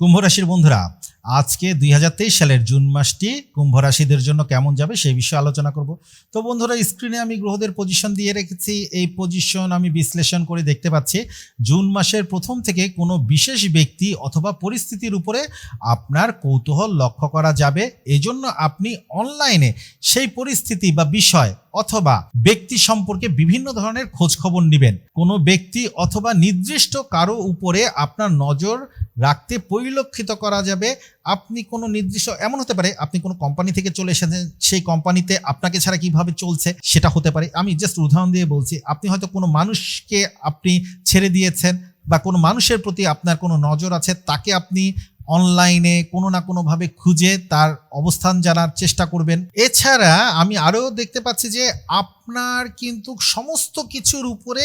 কুম্ভ রাশির বন্ধুরা আজকে দুই হাজার তেইশ সালের জুন মাসটি কুম্ভ রাশিদের জন্য কেমন যাবে সেই বিষয়ে আলোচনা করব। তো বন্ধুরা স্ক্রিনে আমি গ্রহদের পজিশন দিয়ে রেখেছি। এই পজিশন আমি বিশ্লেষণ করে দেখতে পাচ্ছি, জুন মাসের প্রথম থেকে কোনো বিশেষ ব্যক্তি অথবা পরিস্থিতির উপরে আপনার কৌতূহল লক্ষ্য করা যাবে। এজন্য আপনি অনলাইনে সেই পরিস্থিতি বা বিষয় অথবা ব্যক্তি সম্পর্কে বিভিন্ন ধরনের খোঁজ খবর নেবেন। কোনো ব্যক্তি অথবা নির্দিষ্ট কারও উপরে আপনার নজর রাখতে পরিলক্ষিত করা যাবে। আপনি কোনো নির্দিষ্ট, এমন হতে পারে আপনি কোনো কোম্পানি থেকে চলে এসেছেন, সেই কোম্পানিতে আপনাকে ছাড়া কীভাবে চলছে সেটা হতে পারে। আমি জাস্ট উদাহরণ দিয়ে বলছি, আপনি হয়তো কোনো মানুষকে আপনি ছেড়ে দিয়েছেন বা কোনো মানুষের প্রতি আপনার কোনো নজর আছে, তাকে আপনি অনলাইনে কোনো না কোনোভাবে খুঁজে তার অবস্থান জানার চেষ্টা করবেন। এছাড়া আমি আরও দেখতে পাচ্ছি যে আপনার কিন্তু সমস্ত কিছুর উপরে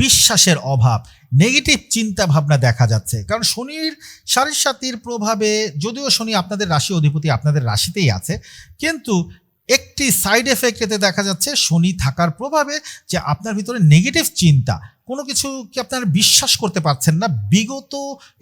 বিশ্বাসের অভাব। নেগেটিভ চিন্তা ভাবনা দেখা যাচ্ছে। কারণ শনির সাড়ে সাতির প্রভাবে যদিও শনি আপনাদের রাশি অধিপতি আপনাদের রাশিতেই আছে, কিন্তু একটি সাইড এফেক্ট এতে দেখা যাচ্ছে শনি থাকার প্রভাবে যে আপনার ভিতরে নেগেটিভ চিন্তা কোনো কিছু কি আপনার বিশ্বাস করতে পারছেন না। বিগত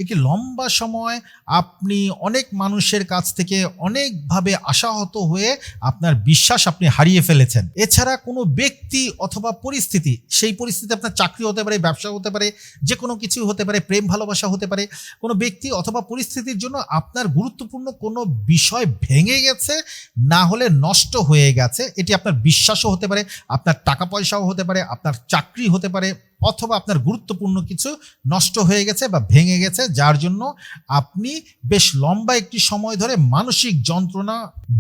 একটি লম্বা সময় আপনি অনেক মানুষের কাছ থেকে অনেকভাবে আশাহত হয়ে আপনার বিশ্বাস আপনি হারিয়ে ফেলেছেন। এছাড়া কোনো ব্যক্তি অথবা পরিস্থিতি, সেই পরিস্থিতি আপনার চাকরি হতে পারে, ব্যবসা হতে পারে যে কোনো কিছু হতে পারে, প্রেম ভালোবাসা হতে পারে, কোনো ব্যক্তি অথবা পরিস্থিতির জন্য আপনার গুরুত্বপূর্ণ কোনো বিষয় ভেঙে গেছে, না হলে নষ্ট হয়ে গেছে, এটি আপনার বিশ্বাসও হতে পারে, আপনার টাকা পয়সাও হতে পারে, আপনার চাকরি হতে পারে অথবা আপনার গুরুত্বপূর্ণ কিছু নষ্ট হয়ে গেছে বা ভেঙে গেছে, যার জন্য আপনি বেশ লম্বা একটি সময় ধরে মানসিক যন্ত্রণা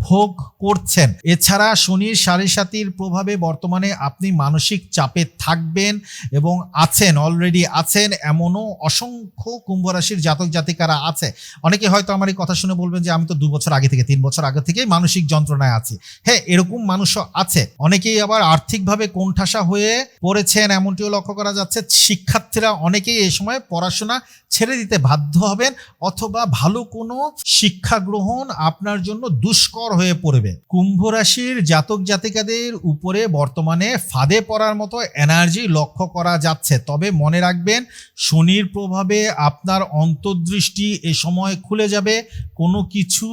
ভোগ করছেন। এছাড়া শনির সাড়ে সাতির প্রভাবে বর্তমানে আপনি মানসিক চাপে থাকবেন এবং আছেন অলরেডি আছেন, এমনও অসংখ্য কুম্ভ রাশির জাতক জাতিকারা আছে। অনেকে হয়তো আমার এই কথা শুনে বলবেন যে, আমি তো দু বছর আগে থেকে, তিন বছর আগে থেকেই মানসিক যন্ত্রণায় আছি। হ্যাঁ এরকম মানুষও আছে। অনেকেই আবার আর্থিকভাবে কোণঠাসা হয়ে পড়েছেন, এমনটিও লক্ষ্য করা যাচ্ছে, শিক্ষার্থীরা অনেকেই এই সময় পড়াশোনা ছেড়ে দিতে বাধ্য হবেন অথবা ভালো কোনো শিক্ষা গ্রহণ আপনার জন্য দুষ্কর হয়ে পড়বে। কুম্ভ রাশির জাতক জাতিকাদের উপরে বর্তমানে ফাঁদে পড়ার মতো এনার্জি লক্ষ্য করা যাচ্ছে। তবে মনে রাখবেন, শনির প্রভাবে আপনার অন্তর্দৃষ্টি এ সময় খুলে যাবে। কোনো কিছু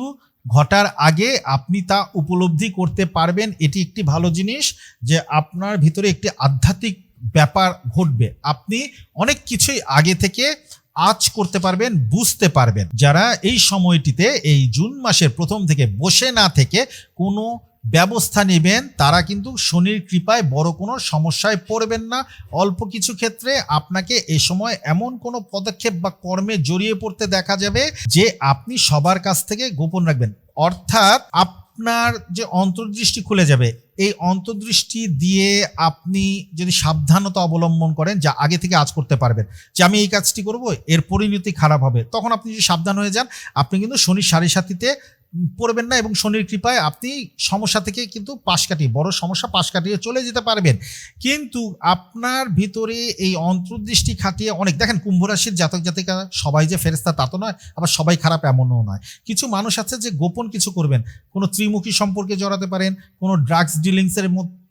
ঘটার আগে আপনি তা উপলব্ধি করতে পারবেন। এটি একটি ভালো জিনিস যে আপনার ভিতরে একটি আধ্যাত্মিক ব্যাপার ঘটবে। আপনি অনেক কিছুই আগে থেকে আজ করতে পারবেন, বুঝতে পারবেন। যারা এই সময়টিতে, এই জুন মাসের প্রথম থেকে বসে না থেকে কোনো ব্যবস্থা নেবেন, তারা কিন্তু শনির কৃপায় বড় কোনো সমস্যায় পড়বেন না। অল্প কিছু ক্ষেত্রে আপনাকে এ সময় এমন কোনো পদক্ষেপ বা কর্মে জড়িয়ে পড়তে দেখা যাবে যে আপনি সবার কাছ থেকে গোপন রাখবেন। অর্থাৎ আপনার যে অন্তর্দৃষ্টি খুলে যাবে এই অন্তর্দৃষ্টি দিয়ে আপনি যদি সাবধানতা অবলম্বন করেন, যা আগে থেকে আজ করতে পারবেন, যে আমি এই কাজটি করব, এর পরিণতি খারাপ হবে, তখন আপনি যদি সাবধান হয়ে যান, আপনি কিন্তু শনি সাড়ে সাথীতে পড়বেন না এবং শনির কৃপায় আপনি সমস্যা থেকে কিন্তু পাশ কাটিয়ে, বড় সমস্যা পাশ কাটিয়ে চলে যেতে পারবেন। কিন্তু আপনার ভিতরে এই অন্তর্দৃষ্টি খাটিয়ে অনেক, দেখেন কুম্ভ রাশির জাতক জাতিকা সবাই যে ফেরেস্তা তা তো নয়, আবার সবাই খারাপ এমনও নয়। কিছু মানুষ আছে যে গোপন কিছু করবেন, কোনো ত্রিমুখী সম্পর্কে জড়াতে পারেন, কোনো ড্রাগস ডিলিংসের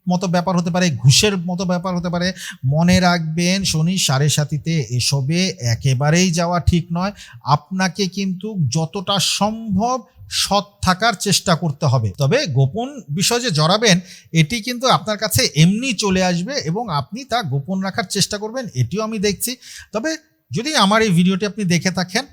মতো ব্যাপার হতে পারে, ঘুষের মতো ব্যাপার হতে পারে। মনে রাখবেন, শনি সাড়ে সাতিতে এসবে একেবারেই যাওয়া ঠিক নয়। আপনাকে কিন্তু যতটা সম্ভব সৎ থাকার চেষ্টা করতে হবে। তবে গোপন বিষয় যে জড়াবেন, এটি কিন্তু আপনার কাছে এমনি চলে আসবে এবং আপনি তা গোপন রাখার চেষ্টা করবেন, এটিও আমি দেখছি। তবে যদি আমার এই ভিডিওটি আপনি দেখে থাকেন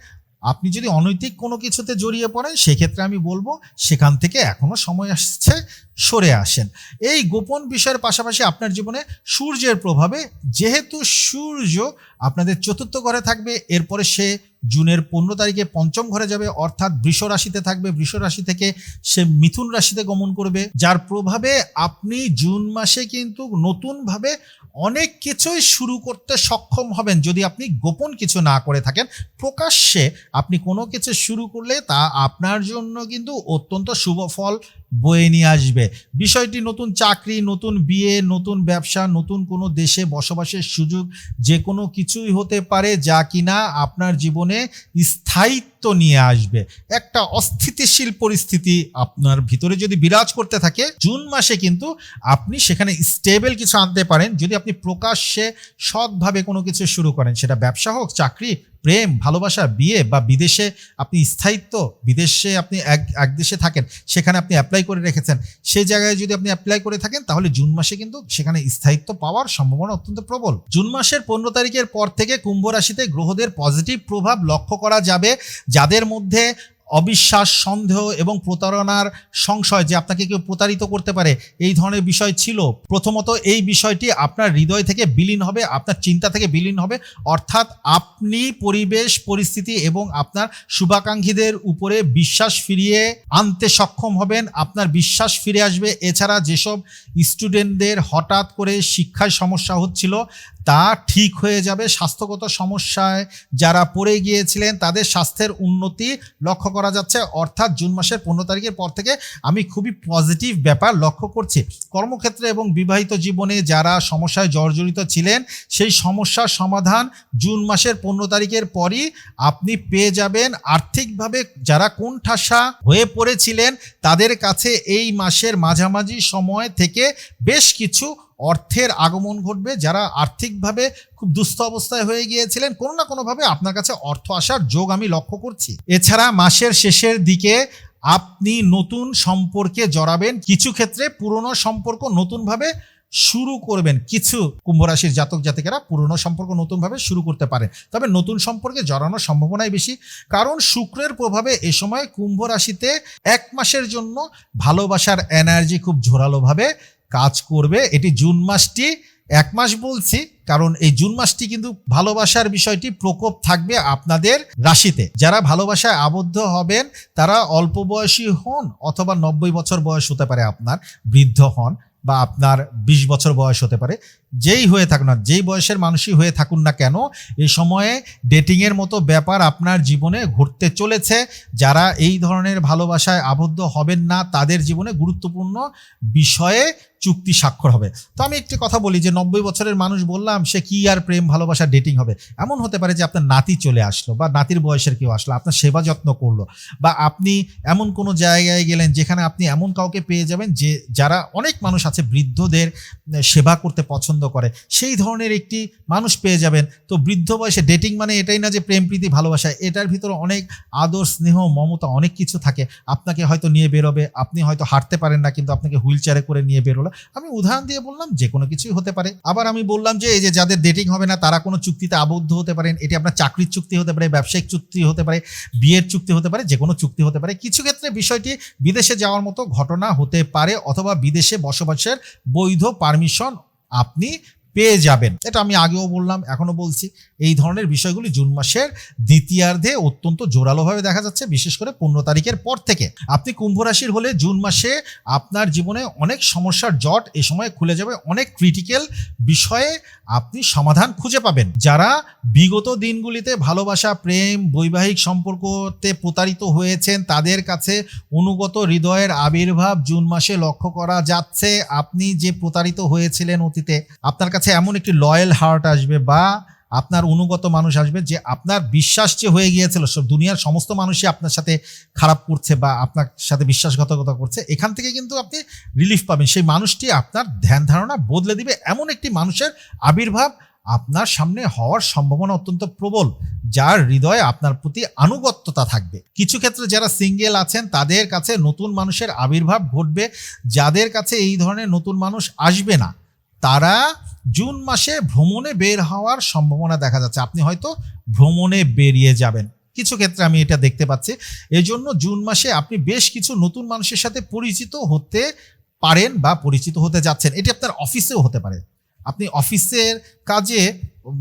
আপনি যদি অনৈতিক কোনো কিছুতে জড়িয়ে পড়েন, সেক্ষেত্রে আমি বলব সেখান থেকে এখনও সময় আসছে, সরে আসেন। এই গোপন বিষয়ের পাশাপাশি আপনার জীবনে সূর্যের প্রভাবে, যেহেতু সূর্য আপনাদের চতুর্থ ঘরে থাকবে, এরপরে সে জুনের পনেরো তারিখে পঞ্চম ঘরে যাবে, অর্থাৎ বৃষ রাশিতে থাকবে, বৃষ রাশি থেকে সে মিথুন রাশিতে গমন করবে। যার প্রভাবে আপনি জুন মাসে কিন্তু নতুনভাবে অনেক কিছুই শুরু করতে সক্ষম হবেন যদি আপনি গোপন কিছু না করে থাকেন। প্রকাশ্যে আপনি কোনো কিছু শুরু করলে তা আপনার জন্য কিন্তু অত্যন্ত শুভ ফল বয়ে নিয়ে আসবে। বিষয়টি নতুন চাকরি, নতুন বিয়ে, নতুন ব্যবসা, নতুন কোনো দেশে বসবাসের সুযোগ, যে কোনো কিছুই হতে পারে যা কিনা আপনার জীবনে স্থায়িত্ব নিয়ে আসবে। একটা অস্থিতিশীল পরিস্থিতি আপনার ভিতরে যদি বিরাজ করতে থাকে, জুন মাসে কিন্তু আপনি সেখানে স্টেবল কিছু আনতে পারেন। যদি আপনি প্রকাশ্যে সৎভাবে কোনো কিছু শুরু করেন, সেটা ব্যবসা হোক, চাকরি প্রেম, ভালোবাসা, বিয়ে বা বিদেশে আপনি স্থায়িত্ব, বিদেশে আপনি এক এক দেশে থাকেন, সেখানে আপনি অ্যাপ্লাই করে রেখেছেন, সেই জায়গায় যদি আপনি অ্যাপ্লাই করে থাকেন, তাহলে জুন মাসে কিন্তু সেখানে স্থায়িত্ব পাওয়ার সম্ভাবনা অত্যন্ত প্রবল। জুন মাসের পনেরো তারিখের পর থেকে কুম্ভ রাশিতে গ্রহদের পজিটিভ প্রভাব লক্ষ্য করা যাবে, যাদের মধ্যে অবিশ্বাস, সন্দেহ এবং প্রতারণার সংশয় যে আপনাকে কেউ প্রতারিত করতে পারে, এই ধরনের বিষয় ছিল। প্রথমত এই বিষয়টি আপনার হৃদয় থেকে বিলীন হবে, আপনার চিন্তা থেকে বিলীন হবে। অর্থাৎ আপনি পরিবেশ, পরিস্থিতি এবং আপনার শুভাকাঙ্ক্ষীদের উপরে বিশ্বাস ফিরিয়ে আনতে সক্ষম হবেন, আপনার বিশ্বাস ফিরে আসবে। এছাড়া যেসব স্টুডেন্টদের হঠাৎ করে শিক্ষায় সমস্যা হচ্ছিল তা ঠিক হয়ে যাবে। স্বাস্থ্যগত সমস্যায় যারা পড়ে গিয়েছিলেন, তাদের স্বাস্থ্যের উন্নতি লক্ষ্য করা যাচ্ছে। অর্থাৎ জুন মাসের পনেরো তারিখের পর থেকে আমি খুবই পজিটিভ ব্যাপার লক্ষ্য করছি। কর্মক্ষেত্রে এবং বিবাহিত জীবনে যারা সমস্যায় জর্জরিত ছিলেন, সেই সমস্যার সমাধান জুন মাসের পনেরো তারিখের পরই আপনি পেয়ে যাবেন। আর্থিকভাবে যারা কোণঠাসা হয়ে পড়েছিলেন, তাদের কাছে এই মাসের মাঝামাঝি সময় থেকে বেশ কিছু অর্থের আগমন ঘটবে, যারা আর্থিকভাবে খুব দুস্থ অবস্থায় হয়ে গিয়েছিলেন, কোনো না কোনোভাবে আপনার কাছে অর্থ আসার যোগ আমি লক্ষ্য করছি। এছাড়া মাসের শেষের দিকে আপনি নতুন সম্পর্কে জড়াবেন, কিছু ক্ষেত্রে পুরনো সম্পর্ক নতুনভাবে শুরু করবেন। কিছু কুম্ভরাশির জাতক জাতিকেরা পুরনো সম্পর্ক নতুনভাবে শুরু করতে পারে। তবে নতুন সম্পর্কে জড়ানোর সম্ভাবনাই বেশি, কারণ শুক্রের প্রভাবে এ সময় কুম্ভ রাশিতে এক মাসের জন্য ভালোবাসার এনার্জি খুব জোরালোভাবে কাজ করবে, এটি জুন মাসটি। এক মাস বলছি, কারণ এই জুন মাসটি কিন্তু ভালোবাসার বিষয়টি প্রকোপ থাকবে আপনাদের রাশিতে। যারা ভালোবাসায় আবদ্ধ হবেন, তারা অল্প বয়সী হন অথবা নব্বই বছর বয়স হতে পারে আপনার বৃদ্ধ হন বা আপনার বিশ বছর বয়স হতে পারে। যেই হয়ে থাকুন না, যেই বয়সের মানুষই হয়ে থাকুন না কেন, এই সময়ে ডেটিংয়ের মতো ব্যাপার আপনার জীবনে ঘটতে চলেছে। যারা এই ধরনের ভালোবাসায় আবদ্ধ হবেন না, তাদের জীবনে গুরুত্বপূর্ণ বিষয়ে চুক্তি স্বাক্ষর হবে। তো আমি একটি কথা বলি, যে নব্বই বছরের মানুষ বললাম, সে কি আর প্রেম, ভালোবাসা ডেটিং হবে? এমন হতে পারে যে আপনার নাতি চলে আসলো, বা নাতির বয়সের কেউ আসলো, আপনার সেবা যত্ন করল, বা আপনি এমন কোনো জায়গায় গেলেন যেখানে আপনি এমন কাউকে পেয়ে যাবেন যে, যারা অনেক মানুষ আছে বৃদ্ধদের সেবা করতে পছন্দ করে। সেই ধরনের একটি মানুষ পেয়ে যাবেন। তো বৃদ্ধ বয়সে ডেটিং মানে এটাই না যে প্রেম, প্রীতি, ভালোবাসা। এটার ভিতরে অনেক আদর, স্নেহ, মমতা অনেক কিছু থাকে। আপনাকে হয়তো নিয়ে বেরোবে, আপনি হয়তো হাঁটতে পারেন না, কিন্তু আপনাকে হুইল চেয়ারে করে নিয়ে বেরোলো। আমি উদাহরণ দিয়ে বললাম, যে কোনো কিছুই হতে পারে। আবার আমি বললাম যে, এই যে যাদের ডেটিং হবে না, তারা কোনো চুক্তিতে আবদ্ধ হতে পারেন। এটি আপনার চাকরির চুক্তি হতে পারে, ব্যবসায়িক চুক্তি হতে পারে, বিয়ের চুক্তি হতে পারে যে কোনো চুক্তি হতে পারে। কিছু ক্ষেত্রে বিষয়টি বিদেশে যাওয়ার মতো ঘটনা হতে পারে, অথবা বিদেশে বসবাসের বৈধ পারমিশন আপনি পেয়ে যাবেন। এটা আমি আগেও বললাম এখনও বলছি। এই ধরনের বিষয়গুলি জুন মাসের দ্বিতীয়ার্ধে অত্যন্ত জোরালোভাবে দেখা যাচ্ছে, বিশেষ করে পনেরো তারিখের পর থেকে। আপনি কুম্ভ রাশির হলে জুন মাসে আপনার জীবনে অনেক সমস্যার জট এ সময় খুলে যাবে, অনেক ক্রিটিক্যাল বিষয়ে আপনি সমাধান খুঁজে পাবেন। যারা বিগত দিনগুলিতে ভালোবাসা, প্রেম, বৈবাহিক সম্পর্কতে প্রতারিত হয়েছেন, তাদের কাছে অনুগত হৃদয়ের আবির্ভাব জুন মাসে লক্ষ্য করা যাচ্ছে। আপনি যে প্রতারিত হয়েছিলেন অতীতে, আপনার কাছে এমন একটি লয়াল হার্ট আসবে বা আপনার অনুগত মানুষ আসবে যে আপনার বিশ্বাস যে হয়ে গিয়েছিল, সব দুনিয়ার সমস্ত মানুষই আপনার সাথে খারাপ করছে বা আপনার সাথে বিশ্বাসঘাতকতা করছে, এখান থেকে কিন্তু আপনি রিলিফ পাবেন। সেই মানুষটি আপনার ধ্যান ধারণা বদলে দিবে এমন একটি মানুষের আবির্ভাব আপনার সামনে হওয়ার সম্ভাবনা অত্যন্ত প্রবল, যার হৃদয়ে আপনার প্রতি আনুগত্যতা থাকবে। কিছু ক্ষেত্রে যারা সিঙ্গেল আছেন, তাদের কাছে নতুন মানুষের আবির্ভাব ঘটবে। যাদের কাছে এই ধরনের নতুন মানুষ আসবে না, তারা জুন মাসে ভ্রমণে বের হওয়ার সম্ভাবনা দেখা যাচ্ছে। আপনি হয়তো ভ্রমণে বেরিয়ে যাবেন। কিছু ক্ষেত্রে আমি এটা দেখতে পাচ্ছি। এই জন্য জুন মাসে আপনি বেশ কিছু নতুন মানুষের সাথে পরিচিত হতে পারেন বা পরিচিত হতে যাচ্ছেন। এটি আপনার অফিসেও হতে পারে। আপনি অফিসের কাজে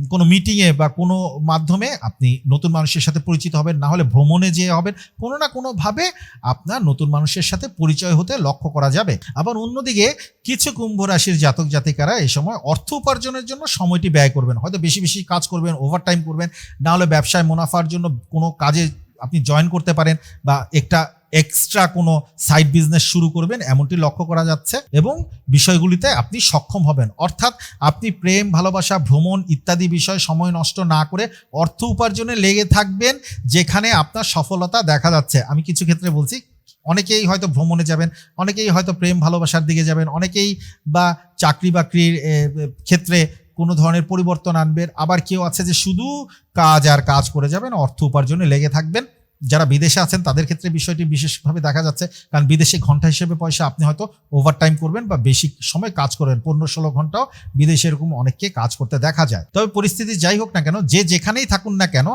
কোনো মিটিংয়ে বা কোনো মাধ্যমে আপনি নতুন মানুষের সাথে পরিচিত হবেন, না হলে ভ্রমণে যেয়ে হবেন, কোনো না কোনোভাবে আপনার নতুন মানুষের সাথে পরিচয় হতে লক্ষ্য করা যাবে। আবার অন্যদিকে, কিছু কুম্ভ রাশির জাতক জাতিকারা এই সময় অর্থ উপার্জনের জন্য সময়টি ব্যয় করবেন। হয়তো বেশি বেশি কাজ করবেন ওভারটাইম করবেন, না হলে ব্যবসায় মুনাফার জন্য কোনো কাজে আপনি জয়েন করতে পারেন বা একটা এক্সট্রা কোনো সাইড বিজনেস শুরু করবেন, এমনটি লক্ষ্য করা যাচ্ছে এবং বিষয়গুলিতে আপনি সক্ষম হবেন। অর্থাৎ আপনি প্রেম, ভালোবাসা, ভ্রমণ ইত্যাদি বিষয় সময় নষ্ট না করে অর্থ উপার্জনে লেগে থাকবেন, যেখানে আপনার সফলতা দেখা যাচ্ছে। আমি কিছু ক্ষেত্রে বলছি, অনেকেই হয়তো ভ্রমণে যাবেন, অনেকেই হয়তো প্রেম, ভালোবাসার দিকে যাবেন, অনেকেই বা চাকরি বাকরির ক্ষেত্রে কোনো ধরনের পরিবর্তন আনবেন, আবার কেউ আছে যে শুধু কাজ আর কাজ করে যাবেন, অর্থ উপার্জনে লেগে থাকবেন। যারা বিদেশে আছেন, তাদের ক্ষেত্রে বিষয়টি বিশেষভাবে দেখা যাচ্ছে। কারণ বিদেশে ঘণ্টা হিসেবে পয়সা আপনি হয়তো ওভারটাইম করবেন বা বেশি সময় কাজ করবেন পনেরো ষোলো ঘন্টাও বিদেশে এরকম অনেককে কাজ করতে দেখা যায়। তবে পরিস্থিতি যাই হোক না কেন, যে যেখানেই থাকুন না কেন,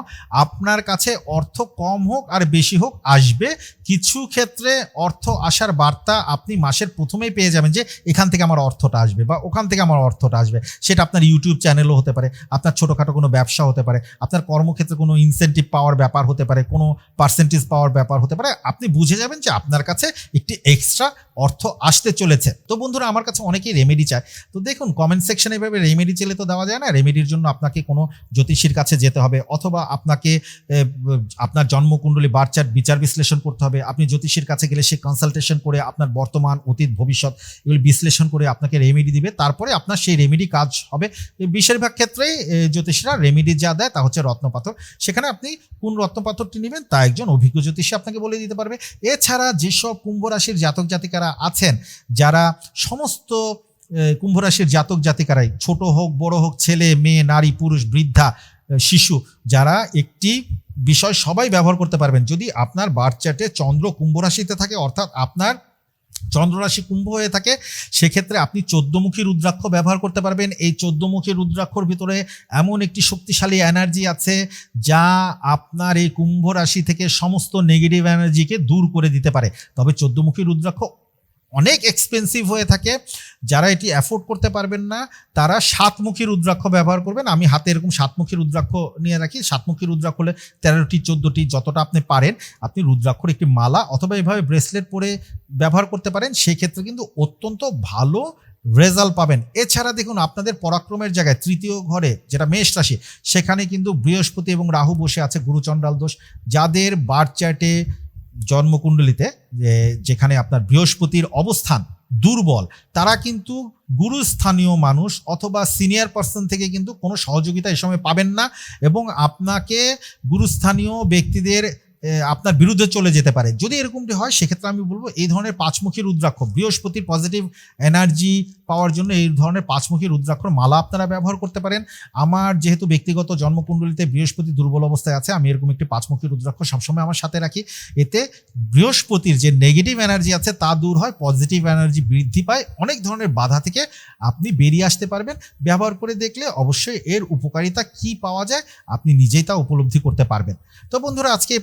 আপনার কাছে অর্থ কম হোক আর বেশি হোক আসবে। কিছু ক্ষেত্রে অর্থ আসার বার্তা আপনি মাসের প্রথমেই পেয়ে যাবেন যে, এখান থেকে আমার অর্থটা আসবে বা ওখান থেকে আমার অর্থটা আসবে। সেটা আপনার ইউটিউব চ্যানেলও হতে পারে, আপনার ছোটোখাটো কোনো ব্যবসা হতে পারে, আপনার কর্মক্ষেত্রে কোনো ইনসেন্টিভ পাওয়ার ব্যাপার হতে পারে, কোনো পার্সেন্টেজ পাওয়ার ব্যাপার হতে পারে, আপনি বুঝে যাবেন যে আপনার কাছে একটি এক্সট্রা অর্থ আসতে চলেছে। তো বন্ধুরা, আমার কাছে অনেকেই রেমেডি চায়। তো দেখুন কমেন্ট সেকশনে এভাবে রেমেডি চেলে তো দেওয়া যায় না। রেমেডির জন্য আপনাকে কোনো জ্যোতিষীর কাছে যেতে হবে, অথবা আপনাকে আপনার জন্মকুণ্ডলী বার্চার বিচার বিশ্লেষণ করতে হবে। আপনি জ্যোতিষীর কাছে গেলে সে কনসালটেশন করে আপনার বর্তমান, অতীত, ভবিষ্যৎ এগুলো বিশ্লেষণ করে আপনাকে রেমেডি দিবে। তারপরে আপনার সেই রেমেডি কাজ হবে। বেশিরভাগ ক্ষেত্রেই জ্যোতিষীরা রেমেডি যা দেয় তা হচ্ছে রত্নপাথর। সেখানে আপনি কোন রত্নপাথরটি নেবেন তা একজন অভিজ্ঞ জ্যোতিষী আপনাকে বলে দিতে পারবে। এছাড়া যেসব কুম্ভ রাশির জাতক জাতিকারা আছেন, যারা সমস্ত কুম্ভ রাশির জাতক জাতিকারাই, ছোট হোক, বড় হোক, ছেলে, মেয়ে, নারী, পুরুষ, বৃদ্ধা শিশু, যারা একটি বিষয় সবাই ব্যবহার করতে পারবেন। যদি আপনার বার্থ চার্টে চন্দ্র কুম্ভ রাশিতে থাকে, অর্থাৎ আপনার চন্দ্ররাশি কুম্ভ হয়ে থাকে, সেক্ষেত্রে আপনি চোদ্দমুখী রুদ্রাক্ষ ব্যবহার করতে পারবেন। এই চোদ্দমুখী রুদ্রাক্ষর ভিতরে এমন একটি শক্তিশালী এনার্জি আছে যা আপনার এই কুম্ভ রাশি থেকে সমস্ত নেগেটিভ এনার্জিকে দূর করে দিতে পারে। তবে চোদ্দমুখী রুদ্রাক্ষ অনেক এক্সপেন্সিভ হয়ে থাকে। যারা এটি অ্যাফোর্ড করতে পারবেন না, তারা সাতমুখী রুদ্রাক্ষ ব্যবহার করবেন। আমি হাতে এরকম সাতমুখী রুদ্রাক্ষ নিয়ে রাখি। সাতমুখী রুদ্রাক্ষ হলে তেরোটি, চোদ্দোটি যতটা আপনি পারেন, আপনি রুদ্রাক্ষর একটি মালা অথবা এভাবে ব্রেসলেট পরে ব্যবহার করতে পারেন। সেই ক্ষেত্রে কিন্তু অত্যন্ত ভালো রেজাল্ট পাবেন। এছাড়া দেখুন, আপনাদের পরাক্রমের জায়গায় তৃতীয় ঘরে যেটা মেষ রাশি, সেখানে কিন্তু বৃহস্পতি এবং রাহু বসে আছে গুরুচণ্ডাল দোষ। যাদের বার্থ চার্টে জন্মকুণ্ডলিতে যেখানে আপনার বৃহস্পতির অবস্থান দুর্বল তারা কিন্তু গুরুস্থানীয় মানুষ অথবা সিনিয়র পার্সন থেকে কিন্তু কোনো সহযোগিতা এই সময় পাবেন না এবং আপনাকে গুরুস্থানীয় ব্যক্তিদের এ, আপনার বিরুদ্ধে চলে যেতে পারে। যদি এরকমটি হয়, সেক্ষেত্রে আমি বলব এই ধরনের পাঁচমুখী রুদ্রাক্ষ, বৃহস্পতির পজিটিভ এনার্জি পাওয়ার জন্য এই ধরনের পাঁচমুখী রুদ্রাক্ষর মালা আপনারা ব্যবহার করতে পারেন। আমার যেহেতু ব্যক্তিগত জন্মকুণ্ডলিতে বৃহস্পতি দুর্বল অবস্থায় আছে, আমি এরকম একটি পাঁচমুখী রুদ্রাক্ষ সবসময় আমার সাথে রাখি। এতে বৃহস্পতির যে নেগেটিভ এনার্জি আছে, তা দূর হয় পজিটিভ এনার্জি বৃদ্ধি পায়। অনেক ধরনের বাধা থেকে আপনি বেরিয়ে আসতে পারবেন। ব্যবহার করে দেখলে অবশ্যই এর উপকারিতা কি পাওয়া যায়, আপনি নিজেই তা উপলব্ধি করতে পারবেন। তো বন্ধুরা, আজকে এই